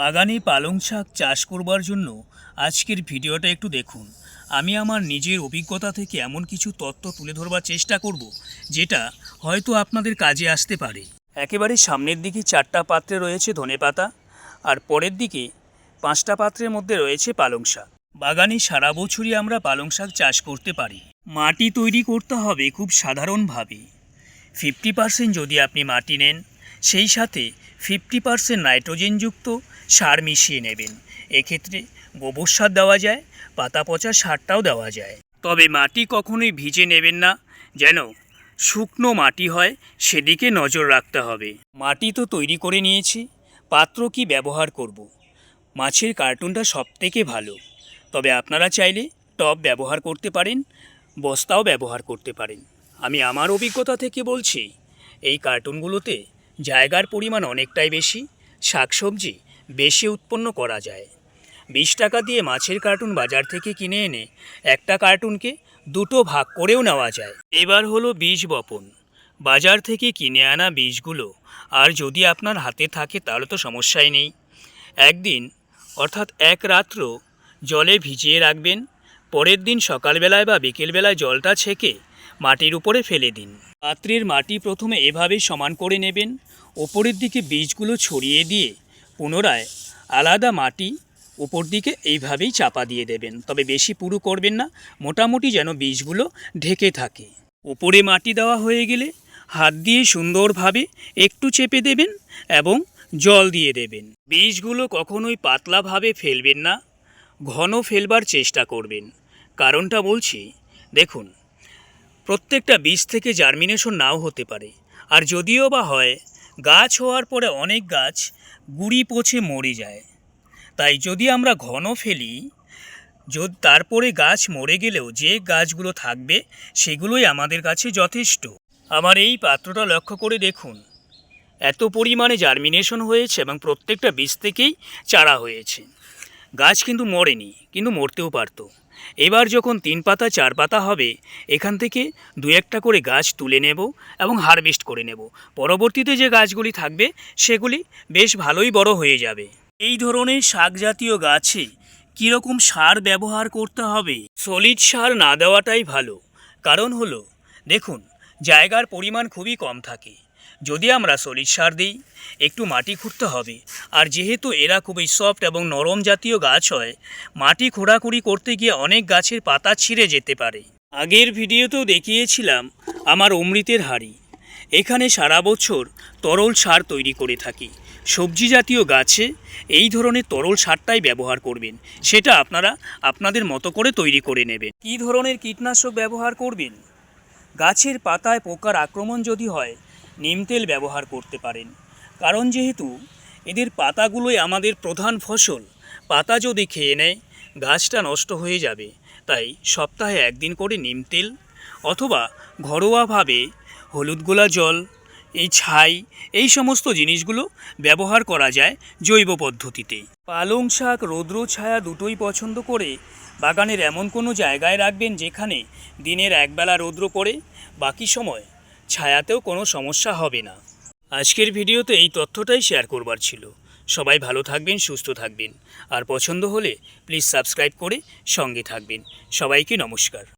বাগানে পালং শাক চাষ করবার জন্য আজকের ভিডিওটা একটু দেখুন। আমি আমার নিজের অভিজ্ঞতা থেকে এমন কিছু তথ্য তুলে ধরবার চেষ্টা করব, যেটা হয়তো আপনাদের কাজে আসতে পারে। একেবারে সামনের দিকে চারটা পাত্রে রয়েছে ধনেপাতা আর পরের দিকে পাঁচটা পাত্রের মধ্যে রয়েছে পালং শাক। বাগানে সারা বছরই আমরা পালং শাক চাষ করতে পারি। মাটি তৈরি করতে হবে খুব সাধারণভাবে। ফিফটি পার্সেন্ট যদি আপনি মাটি নেন সেই সাথে ফিফটি পার্সেন্ট নাইট্রোজেনযুক্ত সার মিশিয়ে নেবেন। এক্ষেত্রে গোবর সার দেওয়া যায়, পাতা পচা সারটাও দেওয়া যায়। তবে মাটি কখনোই ভিজে নেবেন না, যেন শুকনো মাটি হয়, সেদিকে নজর রাখতে হবে। মাটি তো তৈরি করে নিয়েছি, পাত্র কি ব্যবহার করব। মাছের কার্টুনটা সবথেকে ভালো। তবে আপনারা চাইলে টব ব্যবহার করতে পারেন, বস্তাও ব্যবহার করতে পারেন। আমি আমার অভিজ্ঞতা থেকে বলছি, এই কার্টুনগুলোতে জায়গার পরিমাণ অনেকটাই বেশি, শাকসবজি বেশি উৎপন্ন করা যায়। বিশ টাকা দিয়ে মাছের কার্টুন বাজার থেকে কিনে এনে একটা কার্টুনকে দুটো ভাগ করেও নেওয়া যায়। এবার হলো বীজ বপন। বাজার থেকে কিনে আনা বীজগুলো আর যদি আপনার হাতে থাকে তাহলে তো সমস্যাই নেই। একদিন, অর্থাৎ এক রাত্র, জলে ভিজিয়ে রাখবেন, পরের দিন সকালবেলায় বা বিকেলবেলায় জলটা ছেঁকে মাটির উপরে ফেলে দিন। পাত্রের মাটি প্রথমে এভাবে সমান করে নেবেন। ওপরের দিকে বীজগুলো ছড়িয়ে দিয়ে পুনরায় আলাদা মাটি উপর দিকে এইভাবেই চাপা দিয়ে দেবেন। তবে বেশি পুরু করবেন না, মোটামুটি যেন বীজগুলো ঢেকে থাকে। উপরে মাটি দেওয়া হয়ে গেলে হাত দিয়ে সুন্দরভাবে একটু চেপে দেবেন এবং জল দিয়ে দেবেন। বীজগুলো কখনোই পাতলাভাবে ফেলবেন না, ঘন ফেলবার চেষ্টা করবেন। কারণটা বলছি, দেখুন। প্রত্যেকটা বীজ থেকে জার্মিনেশন নাও হতে পারে। আর যদিও বা হয়, গাছ হওয়ার পরে অনেক গাছ গুড়ি পচে মরে যায়। তাই যদি আমরা ঘন ফেলি তারপরে গাছ মরে গেলেও যে গাছগুলো থাকবে, সেগুলোই আমাদের কাছে যথেষ্ট। আমার এই পাত্রটা লক্ষ্য করে দেখুন। এত পরিমাণে জার্মিনেশন হয়েছে এবং প্রত্যেকটা বীজ থেকেই চারা হয়েছে। গাছ কিন্তু মরেনি, কিন্তু মরতেও পারতো। এবার যখন তিন পাতা, চার পাতা হবে, এখান থেকে দু একটা করে গাছ তুলে নেব এবং হারভেস্ট করে নেব। পরবর্তীতে যে গাছগুলি থাকবে, সেগুলি বেশ ভালোই বড় হয়ে যাবে। এই ধরনের শাক জাতীয় গাছে কীরকম সার ব্যবহার করতে হবে? সলিড সার না দেওয়াটাই ভালো। কারণ হলো, দেখুন, জায়গার পরিমাণ খুবই কম থাকে। যদি আমরা সলিড সার দিই, একটু মাটি খুঁড়তে হবে। আর যেহেতু এরা খুবই সফট এবং নরম জাতীয় গাছ হয়, মাটি খোঁড়াখুড়ি করতে গিয়ে অনেক গাছের পাতা ছিঁড়ে যেতে পারে। আগের ভিডিওতেও দেখিয়েছিলাম আমার অমৃতের হাড়ি। এখানে সারা বছর তরল সার তৈরি করে থাকি। সবজি জাতীয় গাছে এই ধরনের তরল সারটাই ব্যবহার করবেন। সেটা আপনারা আপনাদের মতো করে তৈরি করে নেবেন। কী ধরনের কীটনাশক ব্যবহার করবেন? গাছের পাতায় পোকার আক্রমণ যদি হয় নিম তেল ব্যবহার করতে পারেন। কারণ যেহেতু এদের পাতাগুলোই আমাদের প্রধান ফসল, পাতা যদি খেয়ে নেয়, গাছটা নষ্ট হয়ে যাবে। তাই সপ্তাহে একদিন করে নিম তেল অথবা ঘরোয়াভাবে হলুদ গোলা জল, এই ছাই, এই সমস্ত জিনিসগুলো ব্যবহার করা যায় জৈব পদ্ধতিতে। পালং শাক, রৌদ্র ছায়া দুটোই পছন্দ করে। বাগানের এমন কোনো জায়গায় রাখবেন যেখানে দিনের একবেলা রৌদ্র পড়ে, বাকি সময় ছায়াতেও কোনো সমস্যা হবে না। আজকের ভিডিওতে এই তথ্যটাই শেয়ার করবার ছিল। সবাই ভালো থাকবেন, সুস্থ থাকবেন। আর পছন্দ হলে প্লিজ সাবস্ক্রাইব করে সঙ্গে থাকবেন। সবাইকে নমস্কার।